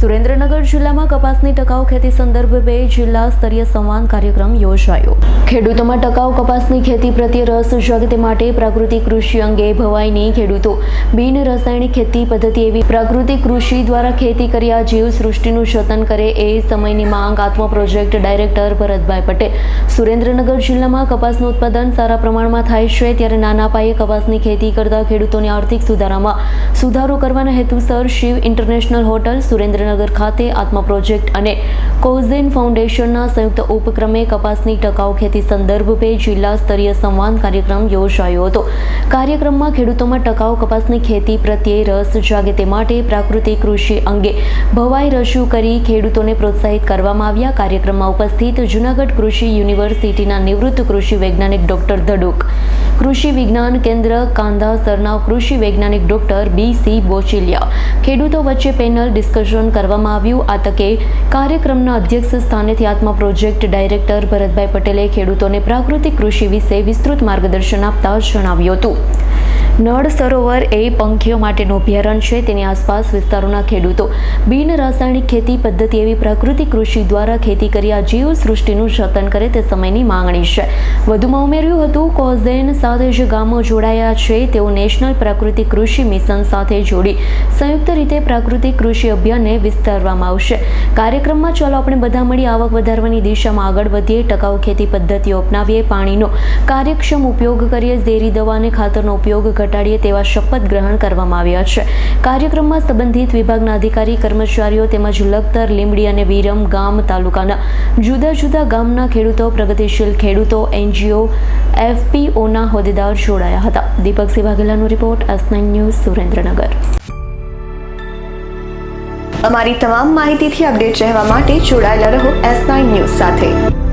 સુરેન્દ્રનગર જિલ્લામાં કપાસની ટકાઉ ખેતી સંદર્ભે જિલ્લા સ્તરીય સંવાદ કાર્યક્રમ યોજાયો. ખેડૂતોમાં ટકાઉ કપાસની ખેતી પ્રત્યે રસ જાગે તે માટે પ્રાકૃતિક કૃષિ અંગે ભવાઈની ખેડૂતો. બિન રાસાયણિક ખેતી પદ્ધતિ એવી પ્રાકૃતિક કૃષિ દ્વારા ખેતી કર્યા જીવ સૃષ્ટિનું જતન કરે એ સમયની માંગ આત્મા પ્રોજેક્ટ ડાયરેક્ટર ભરતભાઈ પટેલ. સુરેન્દ્રનગર જિલ્લામાં કપાસનું ઉત્પાદન સારા પ્રમાણમાં થાય છે ત્યારે નાના પાયે કપાસની ખેતી કરતા ખેડૂતોની આર્થિક સુધારામાં સુધારો કરવાના હેતુસર શિવ ઇન્ટરનેશનલ હોટલ સુરેન્દ્રનગર ખાતે આત્મા પ્રોજેક્ટ અને કોઝેન ફાઉન્ડેશનના સંયુક્ત ઉપક્રમે કપાસની ટકાઉ ખેતી સંદર્ભે જિલ્લા સ્તરીય સંવાદ કાર્યક્રમ યોજાયો હતો. કાર્યક્રમમાં ખેડૂતોમાં ટકાઉ કપાસની ખેતી પ્રત્યે રસ જાગે તે માટે પ્રાકૃતિક કૃષિ અંગે ભવાઈ રજૂ કરી ખેડૂતોને પ્રોત્સાહિત કરવામાં આવ્યા. કાર્યક્રમમાં ઉપસ્થિત જૂનાગઢ કૃષિ યુનિવર્સિટીના નિવૃત્ત કૃષિ વૈજ્ઞાનિક ડોક્ટર ધડુક કૃષિ વિજ્ઞાન કેન્દ્ર કાંધા સરના કૃષિ વૈજ્ઞાનિક ડોક્ટર બી સી બોચિલિયા ખેડૂતો વચ્ચે પેનલ ડિસ્કશન કરવામાં આવ્યું. આ તકે કાર્યક્રમના અધ્યક્ષ સ્થાનેથી આત્મા પ્રોજેક્ટ ડાયરેક્ટર ભરતભાઈ પટેલે ખેડૂતોને પ્રાકૃતિક કૃષિ વિશે વિસ્તૃત માર્ગદર્શન આપતા જણાવ્યું હતું. નળ સરોવર એ પંખીઓ માટેનું અભયારણ્ય છે. તેની આસપાસ વિસ્તારોના ખેડૂતો બિન રાસાયણિક ખેતી પદ્ધતિ એવી પ્રાકૃતિક કૃષિ દ્વારા ખેતી કરી આ જીવ સૃષ્ટિનું જતન કરે તે સમયની માંગણી છે. વધુમાં ઉમેર્યું હતું, કોઝેન સાથે જે ગામો જોડાયા છે. તેઓ નેશનલ પ્રાકૃતિક કૃષિ મિશન સાથે જોડી સંયુક્ત રીતે પ્રાકૃતિક કૃષિ અભિયાનને વિસ્તારવામાં આવશે. કાર્યક્રમમાં, ચાલો આપણે બધા મળી આવક વધારવાની દિશામાં આગળ વધીએ. ટકાઉ ખેતી પદ્ધતિઓ અપનાવીએ. પાણીનો કાર્યક્ષમ ઉપયોગ કરીએ. ઝેરી દવા અને ખાતરનો ઉપયોગ ઘટાડીએ તેવા શપથ ગ્રહણ કરવામાં આવ્યા છે. કાર્યક્રમમાં સંબંધિત વિભાગના અધિકારી, કર્મચારીઓ તેમજ લખતર લીમડી અને વિરમ ગામ તાલુકાના જુદા જુદા ગામના ખેડૂતો, પ્રગતિશીલ ખેડૂતો, એનજીઓ, એફપીઓના હોદ્દેદાર જોડાયા હતા. દીપક વાઘેલાનો રિપોર્ટ, એસ ન્યૂઝ, સુરેન્દ્રનગર. અમારી તમામ માહિતીથી અપડેટ રહેવા માટે જોડાયેલા રહો એસ ન્યૂઝ સાથે.